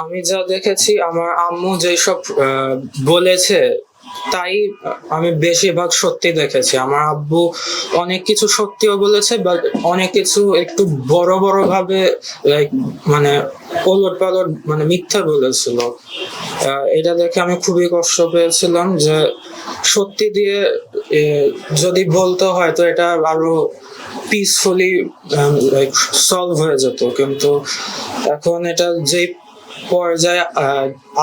আমি যা দেখেছি, আমার আম্মু যেসব বলেছে, তাই আমি বেশিরভাগ সত্যি দেখেছি। আমার আব্বু অনেক কিছু সত্যিও বলেছে বাট অনেক কিছু একটু বড় বড় ভাবে লাইক মানে ওলট পালট মানে মিথ্যা বলেছিল। এটা দেখে আমি খুবই কষ্ট পেয়েছিলাম যে সত্যি দিয়ে যদি বলতে হয় তো এটা আরও পিসফুলি লাইক সলভ হয়ে যেত। কিন্তু এখন এটা যে পর্যায়ে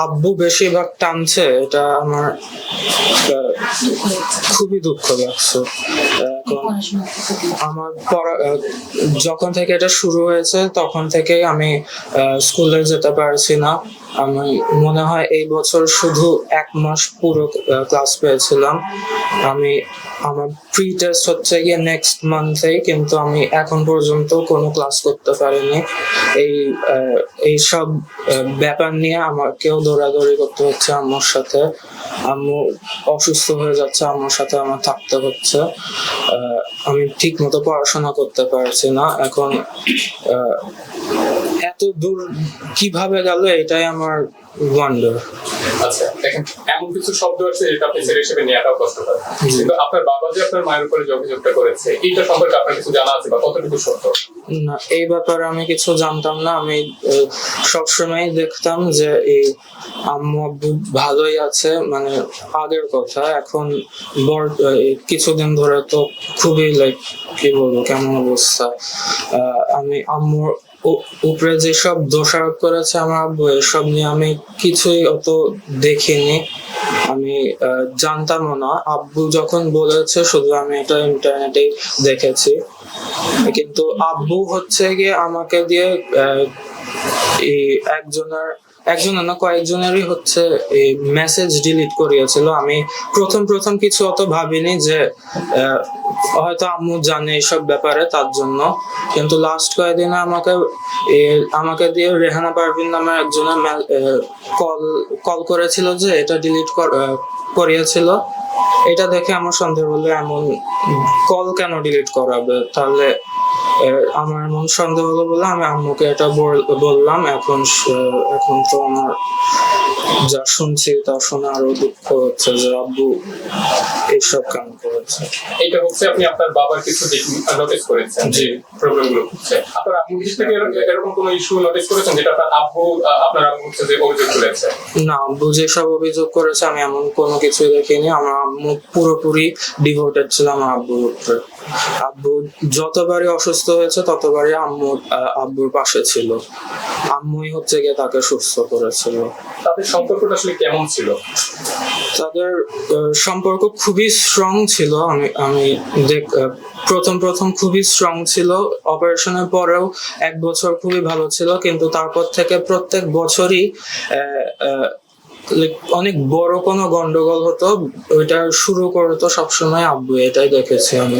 আব্বু বেশিরভাগ টানছে, এটা আমার খুবই দুঃখ লাগছে। আমার পড়া যখন থেকে এটা শুরু হয়েছে, তখন থেকে আমি স্কুলে যেতে পারছি না। আমি মনে হয় এই বছর শুধু এক মাস পুরো ক্লাস পেয়েছিলাম। আমি, আমার প্রি টেস্ট হচ্ছে গিয়ে নেক্সট মান্থেই কিন্তু আমি এখন পর্যন্ত কোনো ক্লাস করতে পারিনি। এই এই সব ব্যাপার নিয়ে আমাকেও দৌড়াদৌড়ি করতে হচ্ছে আম্মুর সাথে। আম্মু অসুস্থ হয়ে যাচ্ছে, আম্মুর সাথে আমার থাকতে হচ্ছে। আমি ঠিক মতো পড়াশোনা করতে পারছি না। এখন দূর কীভাবে গেল এটাই আমার ওয়ান্ডার আচ্ছা দেখেন এমন কিছু শব্দ আছে যেটা আপনি ছেলে হিসেবে নেওয়াটাও কষ্টকর। কিন্তু আপনার বাবা যে আপনার মায়ের উপরে যে অভিযোগটা করেছে এইটা সম্পর্কে আপনার কিছু জানা আছে বা কতটুকু সত্য? না এই ব্যাপারে আমি কিছু জানতাম না। আমি সবসময় দেখতাম যে এই আম্মু আব্বু ভালোই আছে মানে আগের কথা। এখন বর কিছুদিন ধরে তো খুবই লাইক কি বলব কেমন অবস্থা। আহ, আমি আম্মুর উপরে যেসব দোষারোপ করেছে আমার আব্বু, এসব নিয়ে আমি কিছুই অত দেখিনি। আমি জানতামও না। আব্বু যখন বলেছে, শুধু আমি এটা ইন্টারনেটে দেখেছি। কিন্তু আব্বু হচ্ছে গিয়ে আমাকে দিয়ে একজনের একজনের না, কয়েকজনেরই হচ্ছে এই মেসেজ ডিলিট করিয়েছিল। আমি প্রথম প্রথম কিছু অত ভাবিনি যে হয়তো আম্মু জানে এইসব ব্যাপারে তার জন্য। কিন্তু লাস্ট কয়েকদিনে আমাকে আমাকে দিয়ে রেহানা পারভিন নামে একজনের কল কল করেছিল যে এটা ডিলিট করিয়েছিল। এটা দেখে আমার সন্দেহ হলো, এমন কল কেন ডিলিট করাবে? তাহলে আমার এমন সন্দেহ হলো বলে আমি আম্মুকে এটা বল- বললাম। এখন এখন তো আমার যা শুনছি তা শুনে আরও দুঃখ হচ্ছে যে আব্বু এইসব কাম করেছে। এইটা হচ্ছে আপনি আপনার বাবার কিছু নোটিস করেছেন যে হচ্ছে। আপনার আব্বু থেকে এরকম- কোনো ইস্যু নোটিস করেছেন যেটা আপনার আব্বু আপনার আব্বু হচ্ছে যে অভিযোগ তুলেছে? না আব্বু যেসব অভিযোগ করেছে আমি এমন কোনো কিছুই দেখিনি। আমার আম্মু পুরোপুরি ডিভোটেড ছিল আমার আব্বুর উপরে। আব্বু যতবারই অসুস্থ হয়েছে ততবারই আম্মু আব্বুর পাশে ছিল। আম্মুই হচ্ছে গিয়ে তাকে সুস্থ করেছিল। তাদের সম্পর্কটা আসলে কেমন ছিল? তাদের সম্পর্ক খুবই স্ট্রং ছিল। আমি আমি দেখ প্রথম প্রথম খুবই স্ট্রং ছিল। অপারেশনের পরেও এক বছর খুবই ভালো ছিল। কিন্তু তারপর থেকে প্রত্যেক বছরই অনেক বড় কোনো গন্ডগোল হতো ওইটা শুরু করতো সবসময় আব্বু এটাই দেখেছি আমি।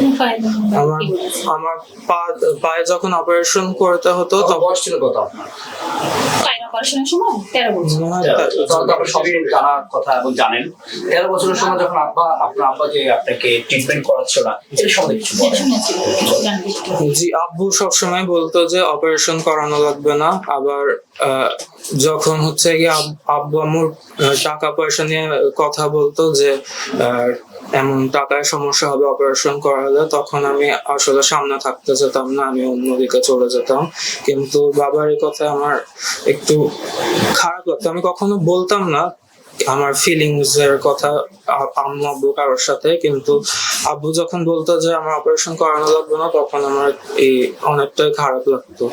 আমার আমার পা পায়ে যখন অপারেশন করতে হতো তখন কথা কত অপারেশনের সময় তেরো বছর। হয় আপনি সবই জানার কথা এবং জানেন। তেরো বছরের সময় যখন আব্বা আপনার আব্বা যে আপনাকে ট্রিটমেন্ট করাচ্ছিল না সম্বন্ধে কিছু জি আব্বু সবসময় বলতো যে অপারেশন করানো লাগবে না। আবার আহ, যখন হচ্ছে গিয়ে আব্বু আম্মুর আহ, টাকা পয়সা নিয়ে কথা বলতো যে আহ, এমন টাকায় সমস্যা হবে অপারেশন করা হলে তখন আমি আসলে সামনে থাকতে যেতাম না, আমি অন্যদিকে চলে যেতাম। কিন্তু বাবার এই কথা আমার একটু খারাপ লাগতো। আমি কখনো বলতাম না আমার ফিলিংস এর কথা আম্মু, আব্বু কারোর সাথে, কিন্তু আব্বু যখন বলতো যে আমার অপারেশন করানো লাগবে না, তখন আমার এই অনেকটাই খারাপ লাগতো।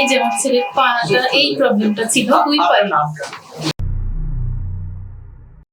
এই যে আমার এই প্রবলেমটা ছিল, দুই